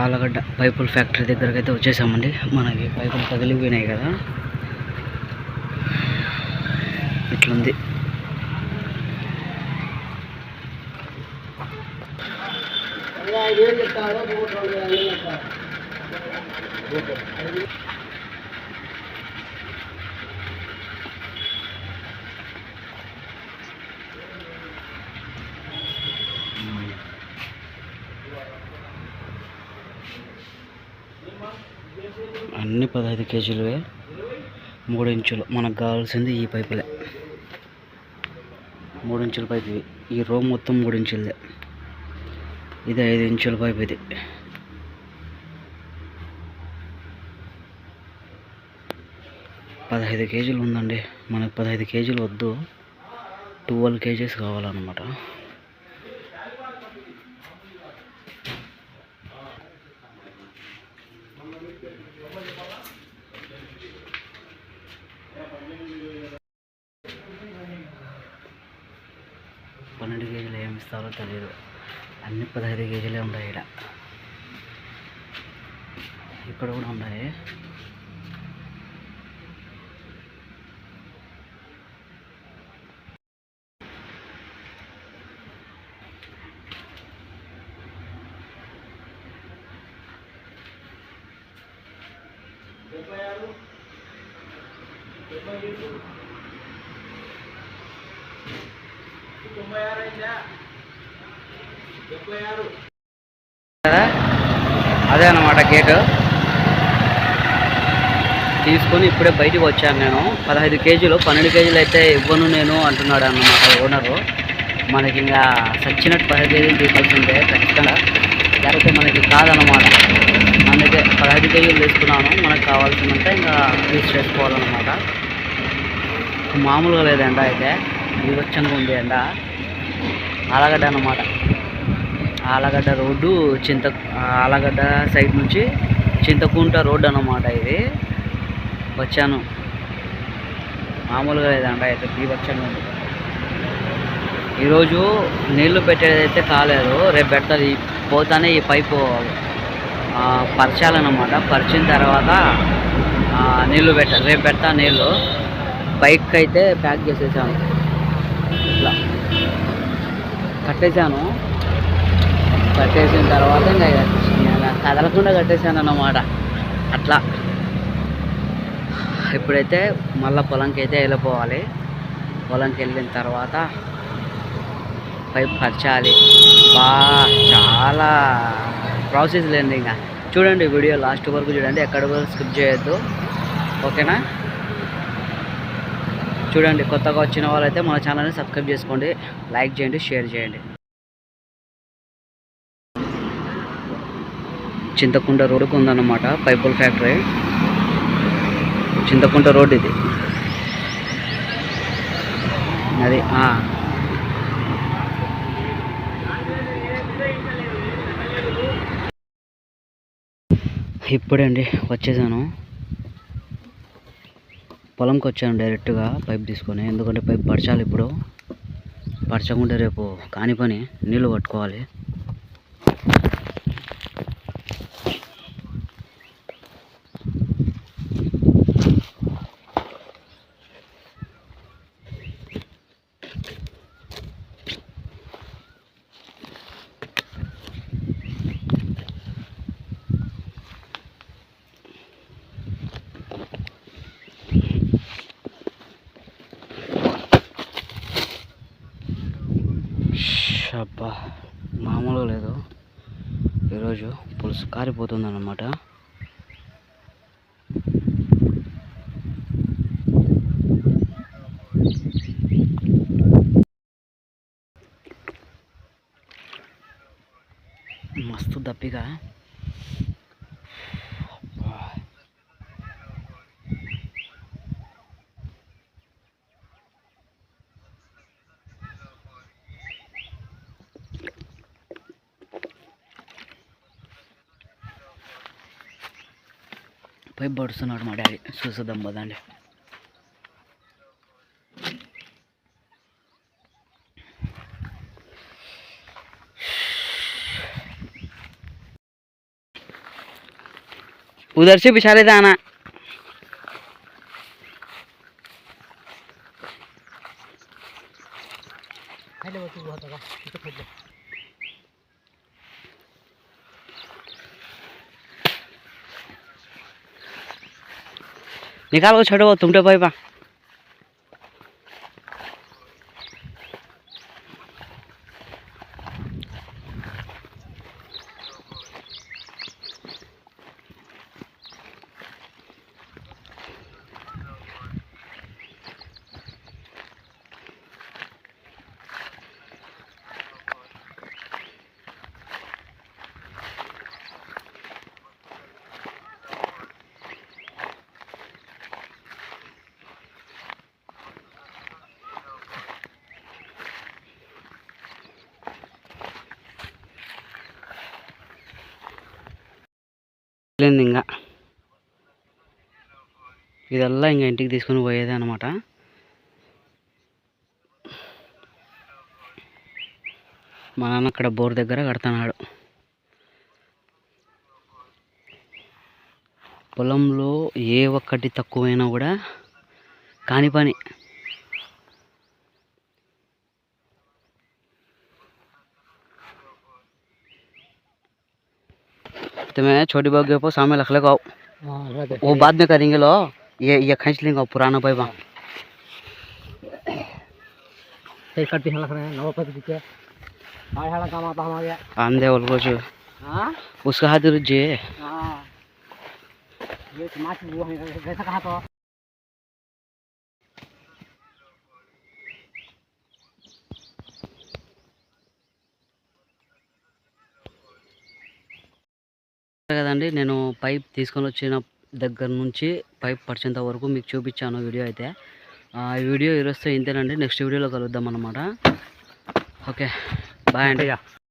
ఆలగడ్డ పైపుల ఫ్యాక్టరీ దగ్గరకు అయితే వచ్చేసామండి. మనకి పైపులు తగిలిపోయినాయి కదా. ఇట్లుంది. అన్ని పదహైదు కేజీలువే మూడు ఇంచులు. మనకు కావాల్సింది ఈ పైపులే. మూడు ఇంచుల పైపు ఇవి. ఈ రో మొత్తం మూడు ఇంచులదే. ఇది ఐదు ఇంచుల పైపు ఇది. పదహైదు కేజీలు ఉందండి. మనకు పదహైదు కేజీలు వద్దు. ట్వెల్వ్ కేజీస్ కావాలన్నమాట. పన్నెండు కేజీలు ఏమి ఇస్తారో తెలియదు అన్ని పదహైదు కేజీలే ఉన్నాయి ఇక్కడ ఇక్కడ కూడా ఉన్నాయి. కదా అదే అన్నమాట గేటు. తీసుకొని ఇప్పుడే బయటికి వచ్చాను నేను. పదహైదు కేజీలు పన్నెండు కేజీలు అయితే ఇవ్వను నేను అంటున్నాడు అన్నమాట ఓనరు మనకి ఇంకా సచ్చినట్టు పదహైదు కేజీలు తీసుకోవాల్సిందే ఖచ్చితంగా. లేకపోతే మనకి కాదనమాట అందుకే పదహైదు కేజీలు తీసుకున్నాను. మనకు కావాల్సినంత ఇంకా యూజ్ చేసుకోవాలన్నమాట. మామూలుగా లేదు ఎండ అయితే. వివచ్చంగా ఉంది ఎండ. ఆలగడ్డ అన్నమాట. ఆలగడ్డ రోడ్డు చింత ఆలగడ్డ సైడ్ నుంచి చింతకుంట రోడ్డు అనమాట ఇది. వచ్చాను. మామూలుగా లేదంట అయితే బీభత్సంగా ఉంది ఈరోజు నీళ్ళు పెట్టేదైతే కాలేదు రేపు పెడతారు. పోతానే ఈ పైపు పరచాలన్నమాట పరిచిన తర్వాత నీళ్ళు పెట్ట రేపు పెడతా నీళ్ళు బైక్ అయితే ప్యాక్ చేసేసాను. ఇట్లా. కట్టేశాను. కట్టేసిన తర్వాత ఇంకా కదలకుండా కట్టేశాను అన్నమాట. అట్లా. ఇప్పుడైతే మళ్ళీ పొలంకి అయితే వెళ్ళిపోవాలి. పొలంకి వెళ్ళిన తర్వాత పైప్ పరచాలి. బా చాలా ప్రాసెస్ లేండి ఇంకా. చూడండి వీడియో లాస్ట్ వరకు చూడండి. ఎక్కడ కూడా స్కిప్ చేయొద్దు. ఓకేనా? చూడండి కొత్తగా వచ్చిన వాళ్ళైతే మన ఛానల్ని సబ్స్క్రైబ్ చేసుకోండి లైక్ చేయండి షేర్ చేయండి. చింతకుంట రోడ్డుకు ఉందన్నమాట పైపుల్ ఫ్యాక్టరీ. చింతకుంట రోడ్ ఇది. అది ఇప్పుడండి వచ్చేసాను. పొలంకి వచ్చాను డైరెక్ట్గా పైప్ తీసుకొని. ఎందుకంటే పైప్ పరచాలి ఇప్పుడు. పరచకుంటే రేపు కాని పని నీళ్ళు పట్టుకోవాలి. అబ్బా మామూలుగా లేదు. ఈరోజు పులుసు కారిపోతుంది అన్నమాట మస్తు దప్పిగా పైప్ పడుతున్నాడు మా డాడీ చూసుద్దాం పదండి उधर से पिछाले जाना निकाल को छोड़ो तुमटे भाई बा లేదు ఇంకా. ఇదల్లా ఇంకా ఇంటికి తీసుకొని పోయేదే అనమాట మా నాన్న అక్కడ బోర్ దగ్గర కడుతున్నాడు. పొలంలో ఏ ఒక్కటి తక్కువైనా కూడా కాని పని. तुम्हें छोटी बग्गे ऊपर सामने रख लेगा। वो बाद में करेंगे लो। ये ये खींच लेंगे पुराना भाई वहाँ हलक रहे हैं नवा पति के हाय हाड़ा काम आता हमारे आंधे बोल कुछ। हाँ? उसका हाथ रुझे हाँ। ये समाज वो है वैसा कहा तो। కదండి. నేను పైప్ తీసుకొని వచ్చిన దగ్గర నుంచి పైప్ పరిచేంత వరకు మీకు చూపించాను వీడియో అయితే. ఆ, వీడియో ఈరోజు ఇంతేనండి. నెక్స్ట్ వీడియోలో కలుద్దాం అన్నమాట. ఓకే. బాయ్ అండి.